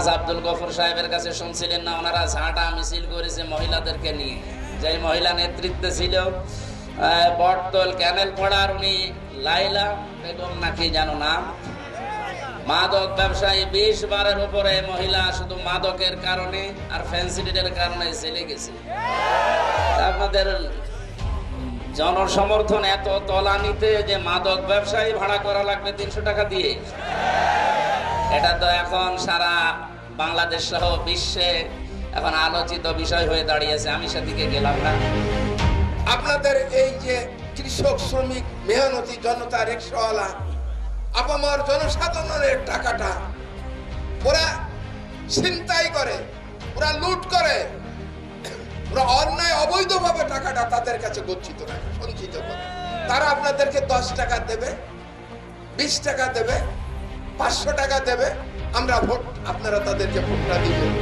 আলহাজ আব্দুল গফর সাহেবের কাছে শুনছিলেন না, ওনারা ঝাঁটা মিছিল করেছে মহিলাদেরকে নিয়ে। যে মহিলা নেতৃত্বে ছিল বটতল ক্যানেল পড়ার উনি লাইলা বেগম নাকি জানো নাম মাদক ব্যবসায়ী বিশ বারের উপরে মহিলা শুধু মাদকের কারণে আর ফ্যান্সিডিটের কারণে চলে গেছে। আপনাদের জনসমর্থন এত তলানিতে যে মাদক ব্যবসায়ী ভাড়া করা লাগবে তিনশো টাকা দিয়ে? এটা তো এখন সারা বাংলাদেশ সহ বিশ্বে এখন আলোচিত বিষয় হয়ে দাঁড়িয়েছে। আমি সেদিকে গেলাম না। আপনাদের এই যে কৃষক, শ্রমিক, মেহনতি জনতা রিক্সাওয়ালা, আপামর জনসাধারণের টাকাটা ওরা ছিনতাই করে, ওরা লুট করে, ওরা অন্যায় অবৈধভাবে টাকাটা তাদের কাছে গচ্ছিত রাখে, সঞ্চিত করে। তারা আপনাদেরকে দশ টাকা দেবে, বিশ টাকা দেবে, পাঁচশো টাকা দেবে আমরা ভোট আপনারা তাদেরকে ভোটটা দিবেন,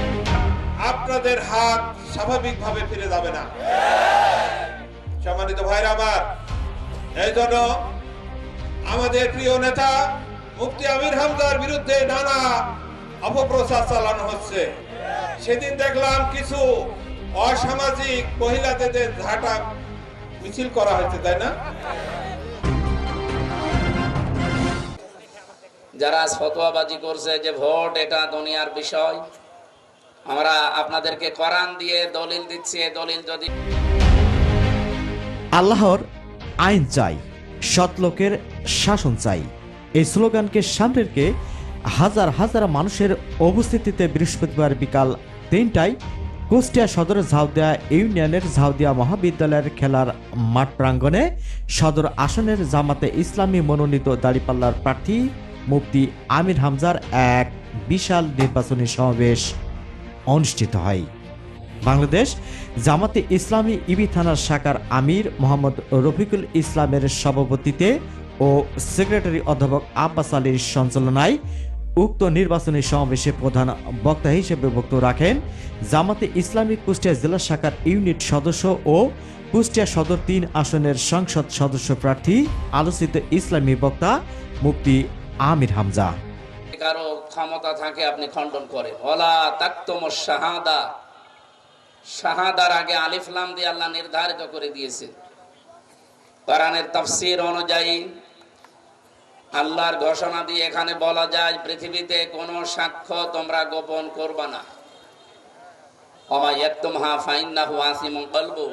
আপনাদের হাত স্বাভাবিকভাবে ফিরে যাবে না। সম্মানিত ভাইরা আমার, এই জন্য আমাদের প্রিয় নেতা মুক্তি আমির হামদার বিরুদ্ধে নানা অপপ্রচার চালানো হচ্ছে। সেদিন দেখলাম কিছু অসামাজিক মহিলাদের ঝাঁটা মিছিল করা হয়েছে, তাই না? যারা ফতোয়াবাজি করছে যে ভোট এটা দুনিয়ার বিষয়, আমরা আপনাদেরকে কোরআন দিয়ে দলিল দিচ্ছি দলিল যদি আল্লাহর আইন চাই, সৎ লোকের শাসন চাই। এই স্লোগানকে সামনে রেখে হাজার হাজার মানুষের উপস্থিতিতে বৃহস্পতিবার বিকাল তিনটায় কুষ্টিয়া সদর ঝাউদিয়া ইউনিয়নের ঝাউদিয়া মহাবিদ্যালয়ের খেলার মাঠ প্রাঙ্গণে সদর আসনের জামাতে ইসলামী মনোনীত দাড়িপাল্লার প্রার্থী মুফতি আমির হামজার এক বিশাল নির্বাচনী সমাবেশ অনুষ্ঠিত হয়। বাংলাদেশ জামাতে ইসলামী ইবি থানার শাখার আমির মোহাম্মদ রফিকুল ইসলামের সভাপতিতে ও সেক্রেটারি অধ্যাপক আব্বাস আলীর সঞ্চালনায় উক্ত নির্বাচনী সমাবেশে প্রধান বক্তা হিসেবে বক্তব্য রাখেন জামাতে ইসলামী কুষ্টিয়া জেলা শাখার ইউনিট সদস্য ও কুষ্টিয়া সদর তিন আসনের সংসদ সদস্য প্রার্থী, আলোচিত ইসলামী বক্তা মুফতি আমির হামজা। কারও ক্ষমতা থাকে আপনি খণ্ডন করেন। ওলা তাক্তম শাহাদা। শাহাদার আগে আলিফলাম দিয়ে আল্লাহ নির্ধারিত করে দিয়েছে কোরআনের তাফসির অনুযায়ী আল্লাহর ঘোষণা দিয়ে এখানে বলা যায়, পৃথিবীতে কোনো সাক্ষ্য তোমরা গোপন করবা না। অমাইয়াত্তুমহা ফাইন্নাহু আসিমুন কলবু।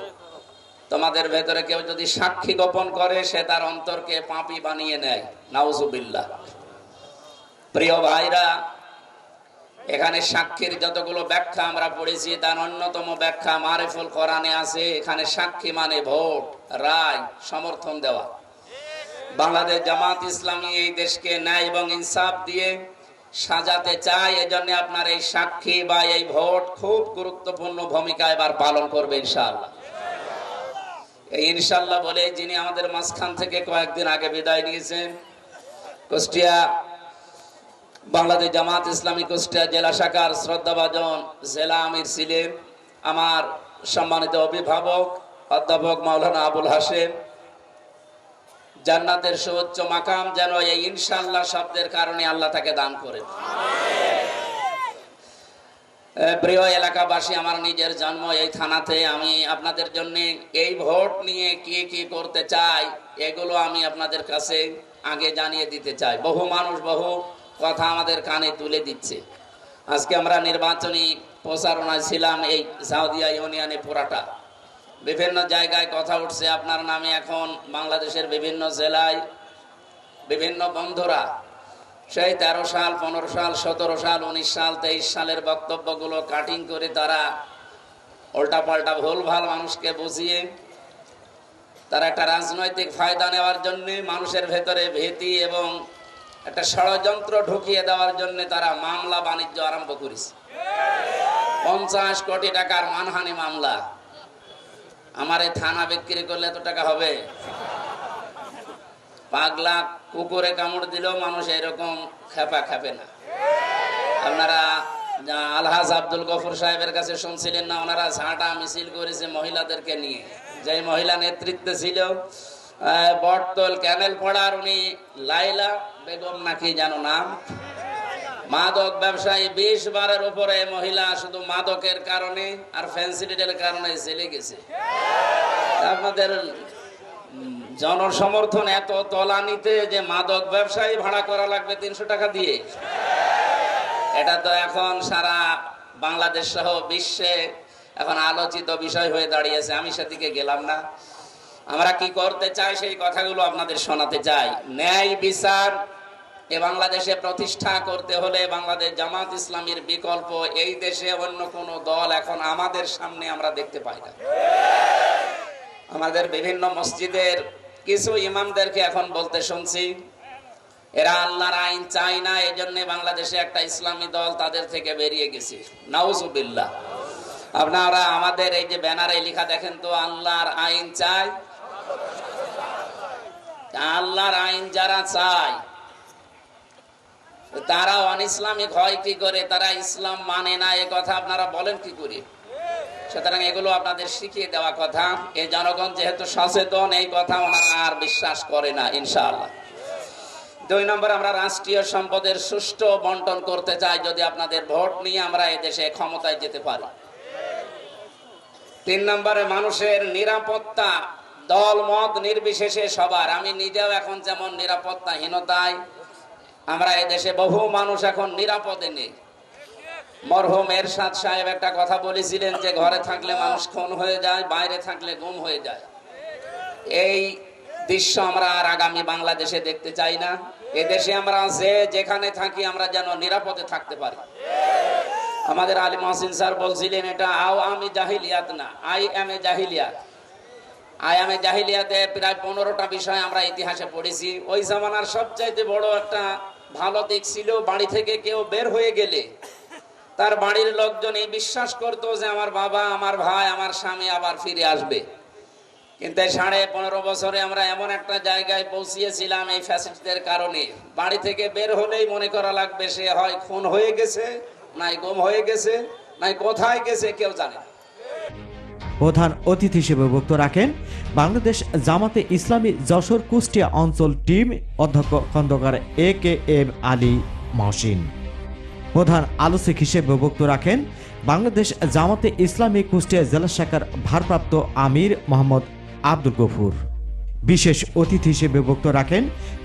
তোমাদের ভেতরে কেউ যদি সাক্ষী গোপন করে, সে তার অন্তরকে পাপি বানিয়ে নেয়। নাউজুবিল্লাহ। প্রিয় ভাইরা, এখানে সাক্ষীর যতগুলো ব্যাখ্যা আমরা পড়েছি, তার অন্যতম ব্যাখ্যা মারেফুল কোরআনে আছে। এখানে সাক্ষী মানে ভোট, রায়, সমর্থন দেওয়া। বাংলাদেশ জামাত ইসলামী এই দেশকে ন্যায় এবং ইনসাফ দিয়ে সাজাতে চায়, এজন্য আপনার এই সাক্ষী বা এই ভোট খুব গুরুত্বপূর্ণ ভূমিকা এবার পালন করবে ইনশাআল্লাহ। ইনশাল্লাহ বলে যিনি আমাদের মাঝখান থেকে কয়েকদিন আগে বিদায় নিয়েছেন, কুষ্টিয়া বাংলাদেশ জামাত ইসলামী কুষ্টিয়া জেলা শাখার শ্রদ্ধাভাজন জেলা আমির ছিলেন আমার সম্মানিত অভিভাবক অধ্যাপক মাওলানা আবুল হাসেম জান্নাতের সুউচ্চ মাকাম যেন এই ইনশাল্লাহ শব্দের কারণে আল্লাহ তাকে দান করে। প্রিয় এলাকাবাসী, আমার নিজের জন্ম এই থানাতে। আমি আপনাদের জন্য এই ভোট নিয়ে কি কি করতে চাই, এগুলো আমি আপনাদের কাছে আগে জানিয়ে দিতে চাই। বহু মানুষ বহু কথা আমাদের কানে তুলে দিচ্ছে। আজকে আমরা নির্বাচনী প্রচারণায় ছিলাম এই সাউদিয়া ইউনিয়নে পুরাটা। বিভিন্ন জায়গায় কথা উঠছে, আপনার নামে এখন বাংলাদেশের বিভিন্ন জেলায় বিভিন্ন বন্ধুরা সেই তেরো সাল, পনেরো সাল, সতেরো সাল, উনিশ সাল, তেইশ সালের বক্তব্যগুলো কাটিং করে তারা উল্টাপাল্টা ভুল ভালো মানুষকে বুঝিয়ে, তারা একটা রাজনৈতিক ফায়দা নেওয়ার জন্য মানুষের ভেতরে ভীতি এবং একটা ষড়যন্ত্র ঢুকিয়ে দেওয়ার জন্য তারা মামলা বাণিজ্য আরম্ভ করেছে। পঞ্চাশ কোটি টাকার মানহানি মামলা। আমার এই থানা বিক্রি করলে এত টাকা হবে? পাগলা কুকুরে কামড় দিলেও মানুষ এরকম খেপা খাবে না। আপনারা আলহাজ আব্দুল গফর সাহেবের কাছে শুনছিলেন না, ওনারা ঝাঁটা মিছিল করেছে মহিলাদেরকে নিয়ে। যে মহিলা নেতৃত্বে ছিল বটতল ক্যানেল পড়ার উনি লাইলা বেগম নাকি জানো নাম। মাদক ব্যবসায়ী বিশ বারের উপরে মহিলা শুধু মাদকের কারণে আর ফ্যান্সিডিটের কারণে জেলে গেছে। আপনাদের জনসমর্থন এত তলানিতে যে মাদক ব্যবসায়ী ভাড়া করা লাগবে তিনশো টাকা দিয়ে। এটা তো এখন সারা বাংলাদেশ সহ বিশ্বে এখন আলোচিত বিষয় হয়ে দাঁড়িয়েছে। আমি সেদিকে গেলাম না। আমরা কি করতে চাই সেই কথাগুলো আপনাদের শোনাতে চাই। ন্যায় বিচার এ বাংলাদেশে প্রতিষ্ঠা করতে হলে বাংলাদেশ জামাত ইসলামীর বিকল্প। এই দেশে অন্য কোন দল এখন আমাদের সামনে আমরা দেখতে পাই না। আমাদের বিভিন্ন মসজিদের কিছু ইমামদেরকে এখন বলতে শুনছি, এরা আল্লাহর আইন চায় না এই জন্য বাংলাদেশে একটা ইসলামী দল তাদের থেকে বেরিয়ে গেছে। নাউজুবিল্লাহ। আপনারা আমাদের এই যে ব্যানারে লেখা দেখেন তো, আল্লাহর আইন চাই আল্লাহর আইন যারা চায় তারা অন ইসলামিক হয় কি করে? তারা ইসলাম মানে না, এ কথা আপনারা বলেন কি করে? সুতরাং এগুলো আপনাদের শিখিয়ে দেওয়া কথা। এই জনগণ যেহেতু সচেতন, এই কথা ওনারা আর বিশ্বাস করে না, ইনশাআল্লাহ। দুই নম্বর, আমরা রাষ্ট্রীয় সম্পদের সুষ্ঠু বন্টন করতে চাই যদি আপনাদের ভোট নিয়ে আমরা এদেশে ক্ষমতায় যেতে পারি। তিন নম্বরে, মানুষের নিরাপত্তা, দল মত নির্বিশেষে সবার। আমি নিজেও এখন যেমন নিরাপত্তাহীনতায়, আমরা এদেশে বহু মানুষ এখন নিরাপদে নেই। মরহুম এরশাদ সাহেব একটা কথা বলেছিলেন যে ঘরে থাকলে মানুষ খুন হয়ে যায়, বাইরে থাকলে গুম হয়ে যায়। এই দৃশ্য আমরা আর আগামী বাংলাদেশে দেখতে চাই না। এদেশে আমরা যে যেখানে থাকি আমরা যেন নিরাপদে থাকতে পারি। আমাদের আলী মহসিন স্যার বলছিলেন এটা আও আমি জাহিলিয়াত না, আই এম এ জাহিলিয়াত। আই এম এ জাহিলিয়াতে প্রায় পনেরোটা বিষয় আমরা ইতিহাসে পড়েছি। ওই জামানার সবচাইতে বড় একটা ভালো দিক ছিল বাড়ি থেকে কেউ বের হয়ে গেলে তার বাড়ির লোকজন এই বিশ্বাস করতো যে আমার বাবা, আমার ভাই, আমার স্বামী আবার ফিরে আসবে। কিন্তু সাড়ে পনেরো বছরে আমরা এমন একটা জায়গায় পৌঁছিয়েছিলাম এই ফ্যাসিলিটিদের কারণে। বাড়ি থেকে বের হলেই মনে করা লাগবে সে হয় খুন হয়ে গেছে, নাই গুম হয়ে গেছে, নাই কোথায় গেছে কেউ জানে। প্রধান অতিথি হিসেবে বক্তব্য রাখেন বাংলাদেশ জামাতে ইসলামী যশোর কুষ্টিয়া অঞ্চল টিম অধ্যক্ষ Khondokar A K M Ali Mohsin. প্রধান আলোচক হিসেবে বক্তব্য রাখেন, বাংলাদেশ জামাতে ইসলামী কুষ্টিয়া জেলা শাখার ভারপ্রাপ্ত আমির মোহাম্মদ আব্দুল গফুর। বিশেষ অতিথি হিসেবে বক্তব্য রাখেন,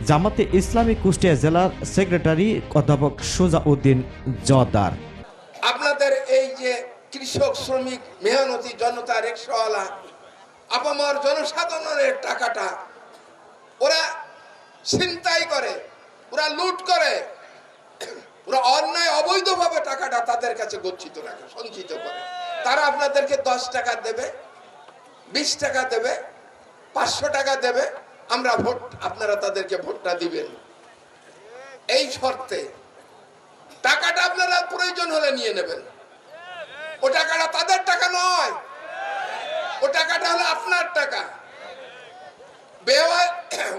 জামাতে ইসলামী কুষ্টিয়া জেলার সেক্রেটারি অধ্যাপক সোজা উদ্দিন জদার আপনাদের এই যে কৃষক শ্রমিক মেহনতি জনতা রিক্সাওয়ালা আপামার জনসাধারণের টাকাটা ওরা ছিনতাই করে, ওরা লুট করে ওরা অন্যায় অবৈধভাবে টাকাটা তাদের কাছে গচ্ছিত রাখে, সঞ্চিত করে। তারা আপনাদেরকে দশ টাকা দেবে, বিশ টাকা দেবে, পাঁচশো টাকা দেবে, আমরা ভোট, আপনারা তাদেরকে ভোটটা দিবেন। এই শর্তে টাকাটা আপনারা প্রয়োজন হলে নিয়ে নেবেন। ও টাকাটা তাদের টাকা নয়, ও টাকাটা হলো আপনার টাকা। বেওয়া-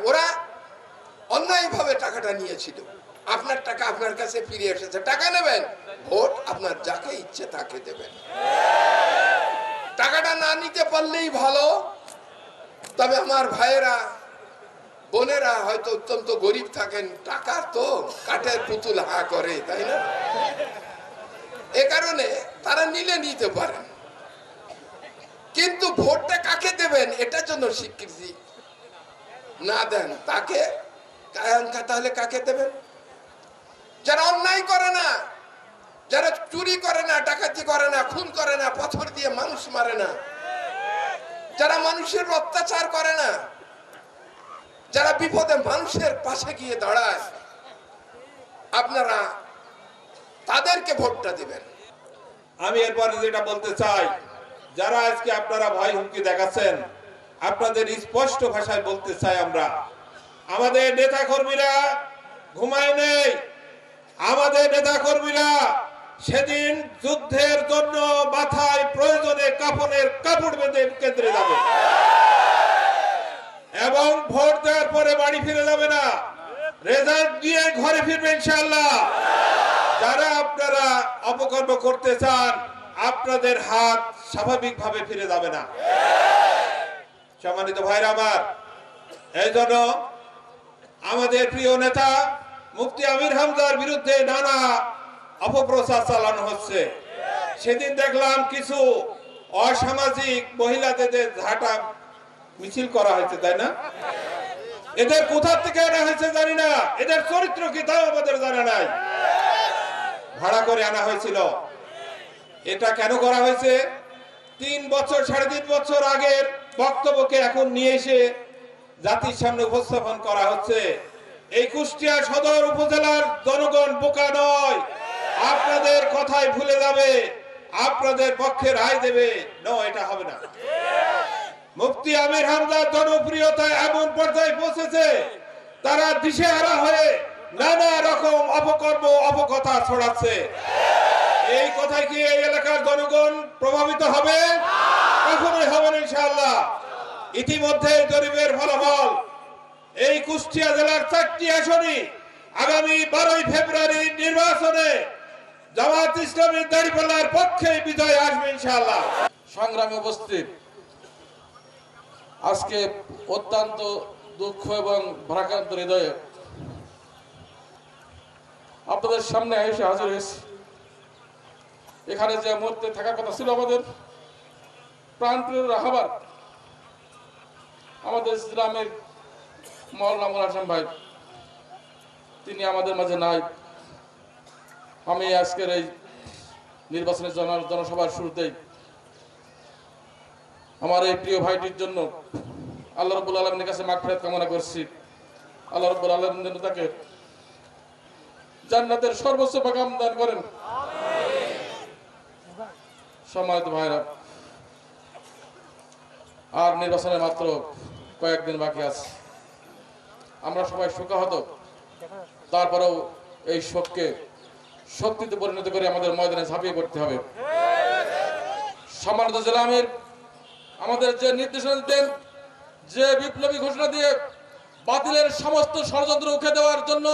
ওরা অন্যায়ভাবে টাকাটা নিয়েছিল। আপনার টাকা আপনার কাছে ফিরে এসেছে। টাকা নেবেন, ভোট আপনার যাকে ইচ্ছে তাকে দেবেন। টাকাটা না নিতে পারলেই ভালো। তবে আমার ভাইয়েরা, বোনেরা হয়তো অত্যন্ত গরিব থাকেন। টাকা তো কাঠের পুতুল হা করে, তাই না? এ কারণে তারা নিলে নিতে পারেন। কিন্তু ভোটটা কাকে দেবেন? এটার জন্য স্বীকৃতি না দেন, তাকে কা- তাহলে কাকে দেবেন? যারা অন্যায় করে না, যারা চুরি করে না, ডাকাতি করে না, খুন করে না, পাথর দিয়ে মানুষ মারে না, যারা মানুষের অত্যাচার করে না, যারা বিপদে মানুষের পাশে গিয়ে দাঁড়ায়, আপনারা তাদেরকে ভোটটা দিবেন। আমি এরপরে যেটা বলতে চাই, যারা আজকে আপনারা ভয় হুমকি দেখাচ্ছেন, আপনাদের স্পষ্ট ভাষায় বলতে চাই আমরা আমাদের নেতা কর্মীরা ঘুমায় নেই। আমাদের নেতা কর্মীরা সেদিন যুদ্ধের জন্য মাথায় প্রয়োজনে কাপড়ের কাপড় বেঁধে কেন্দ্রে যাবে। এবং ভোট দেওয়ার পরে বাড়ি ফিরে যাবে না। রেজাল্ট দিয়ে ঘরে ফিরবে ইনশাল্লাহ যারা আপনারা অপকর্ম করতে চান, আপনাদের হাত স্বাভাবিকভাবে ফিরে যাবে না। সম্মানিত ভাইরা আমার, এই জন্য আমাদের প্রিয় নেতা মুফতি আমির হামদার বিরুদ্ধে নানা অপপ্রচার চালানো হচ্ছে। সেদিন দেখলাম কিছু অসামাজিক মহিলাদের ঝাঁটা মিছিল করা হয়েছে, তাই না? এদের কোথা থেকে আনা হয়েছে জানি না। এদের চরিত্র কি তাও আমাদের জানা নাই। ভাড়া করে আনা হয়েছিল। এটা কেন করা হয়েছে? তিন বছর, সাড়ে তিন বছর আগের বক্তব্যকে এখন নিয়ে এসে জাতির সামনে উপস্থাপন করা হচ্ছে। এই কুষ্টিয়া সদর উপজেলার জনগণ বোকা নয়। আপনাদের কথাই ভুলে যাবে। আপনাদের পক্ষে রায় দেবে। ন, এটা হবে না। মুফতি আমির হামদার জনপ্রিয়তা এমন পর্যায়ে পৌঁছেছে। তারা দিশেহারা হয়ে নানা রকম অপকর্ম অপকথা ছড়াচ্ছে। এই কথায় কি এই এলাকার জনগণ প্রভাবিত হবে? কখনোই হবে না, ইনশাআল্লাহ। ইতিমধ্যে জরিপের ফলাফল। এই কুষ্টিয়া জেলার চারটি আসনে আগামী বারোই ফেব্রুয়ারি নির্বাচনে জামাত ইসলামী দাঁড়িপাল্লার পক্ষে বিজয় আসবে ইনশাআল্লাহ। সংগ্রামে উপস্থিত। আজকে অত্যন্ত দুঃখ এবং ভারাক্রান্ত হৃদয়ে আপনাদের সামনে এসে হাজির হয়েছি। এখানে যে মুহূর্তে থাকার কথা ছিল আমাদের প্রাণপ্রিয় রাহাবার। আমাদের ইসলামের মৌলানা মুল হাসান ভাই তিনি আমাদের মাঝে নাই। আমি আজকের এই নির্বাচনের জন- জনসভার শুরুতেই আমার এই প্রিয় ভাইটির জন্য আল্লাহ রব্বুল আলমিনের কাছে মাগফিরাত কামনা করছি। আল্লাহ রব্বুল আলমিন যেন তাকে জান্নাতের সর্বোচ্চ বাগাম দান করেন। সম্মানিত ভাইরা আর নির্বাচনের মাত্র কয়েকদিন বাকি আছে। আমরা সবাই শোকাহত। তারপরেও এই শোককে শক্তিতে পরিণত করে আমাদের ময়দানে ঝাঁপিয়ে পড়তে হবে। সম্মানিত জেলা আমির, আমাদের যে নির্দেশনা দিতেন, যে বিপ্লবী ঘোষণা দিয়ে বাতিলের সমস্ত ষড়যন্ত্র উঠে দেওয়ার জন্য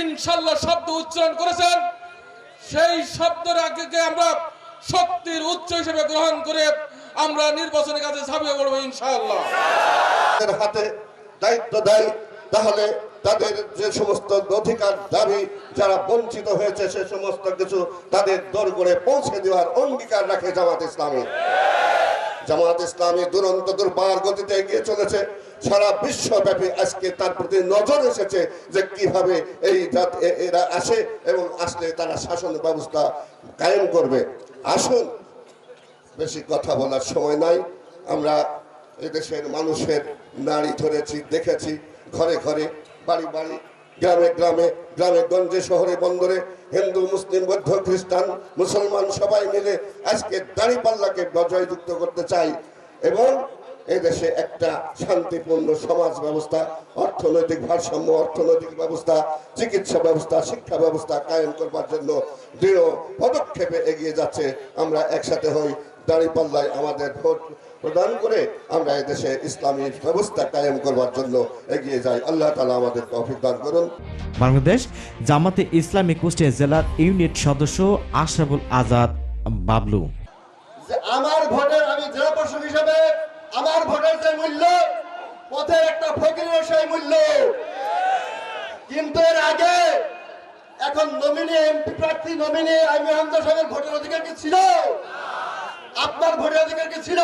ইনশাল্লাহ শব্দ উচ্চারণ করেছেন, সেই শব্দের আগে আমরা শক্তির উচ্চ হিসেবে গ্রহণ করে আমরা নির্বাচনের কাছে ঝাঁপিয়ে পড়ব ইনশাআল্লাহ। হাতে দায়িত্ব দেয়, তাহলে তাদের যে সমস্ত অধিকার দাবি, যারা বঞ্চিত হয়েছে, সে সমস্ত কিছু তাদের দর করে পৌঁছে দেওয়ার অঙ্গীকার রাখে জামাত ইসলামী। জামাত ইসলামী দুরন্ত, দুর্বার গতিতে এগিয়ে চলেছে। সারা বিশ্বব্যাপী আজকে তার প্রতি নজর এসেছে যে কীভাবে এই জাত এরা আসে এবং আসলে তারা শাসন ব্যবস্থা কায়েম করবে। আসুন বেশি কথা বলার সময় নাই। আমরা এদেশের মানুষের নারী ধরেছি, দেখেছি ঘরে ঘরে, বাড়ি বাড়ি, গ্রামে গ্রামে গ্রামে গঞ্জে, শহরে বন্দরে, হিন্দু, মুসলিম, বৌদ্ধ, খ্রিস্টান, মুসলমান সবাই মিলে আজকে দাঁড়িপাল্লাকে জয়যুক্ত করতে চাই এবং এদেশে একটা শান্তিপূর্ণ সমাজ ব্যবস্থা, অর্থনৈতিক ভারসাম্য, অর্থনৈতিক ব্যবস্থা, চিকিৎসা ব্যবস্থা, শিক্ষা ব্যবস্থা কায়েম করবার জন্য দৃঢ় পদক্ষেপে এগিয়ে যাচ্ছে। আমরা একসাথে হই দাঁড়িপাল্লায় আমাদের ভোট প্রদান করে আমরা এদেশে ইসলামী ব্যবস্থা কায়েম করবার জন্য এগিয়ে যাই। আল্লাহ তালা আমাদের তৌফিক দান করুন। বাংলাদেশ জামাতে ইসলামী কুষ্টিয়া জেলার ইউনিট সদস্য আশরাফুল আজাদ বাবলু। যে আমার ভোটের আমি জেলা প্রশাসক হিসেবে আমার ভোটের যে মূল্য পথের একটা ফকিরের সেই মূল্য। কিন্তু এর আগে এখন নমিনি এমপি প্রার্থী নমিনি আমি হামদা সাহেবের ভোটের অধিকার কি ছিল? আপনার ভোটের অধিকার কি ছিল।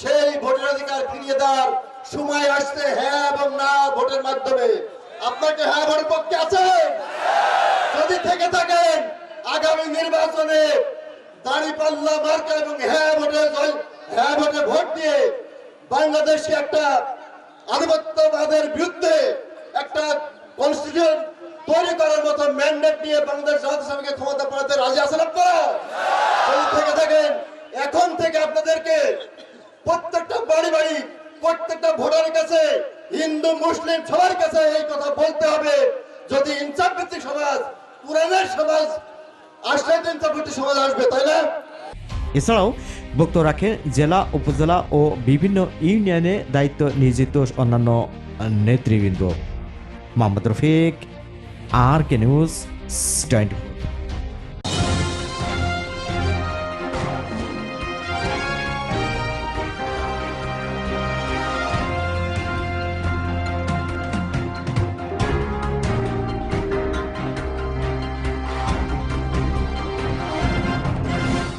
সেই ভোটের অধিকার ফিরিয়ে দেওয়ার সময় আসছে হ্যাঁ এবং না ভোটের মাধ্যমে। আপনাকে হ্যাঁ ভোটের পক্ষে আছে? যদি থেকে থাকেন, আগামী নির্বাচনে দাঁড়িপাল্লা, মার্কা এবং হ্যাঁ ভোটে হ্যাঁ ভোটে ভোট দিয়ে বাংলাদেশকে একটা আধিপত্যবাদের বিরুদ্ধে একটা কনস্টিটিউশন তৈরি করার মতো ম্যান্ডেট নিয়ে বাংলাদেশ ইসলামীকে ক্ষমতা পাঠাতে রাজি আছেন আপনারা? থেকে থাকেন এখন থেকে আপনাদেরকে প্রত্যেকটা বাড়ি বাড়ি, প্রত্যেকটা ভোটারের কাছে, হিন্দু, মুসলিম সবার কাছে এই কথা বলতে হবে। যদি ইনসাফ ভিত্তিক সমাজ, কোরআনের সমাজ আসলে তো সমাজ আসবে, তাই না? এছাড়াও বক্তব্য রাখেন জেলা, উপজেলা ও বিভিন্ন ইউনিয়নে দায়িত্ব নিয়োজিত অন্যান্য নেতৃবৃন্দ। Mohammad Rafiq, R K news twenty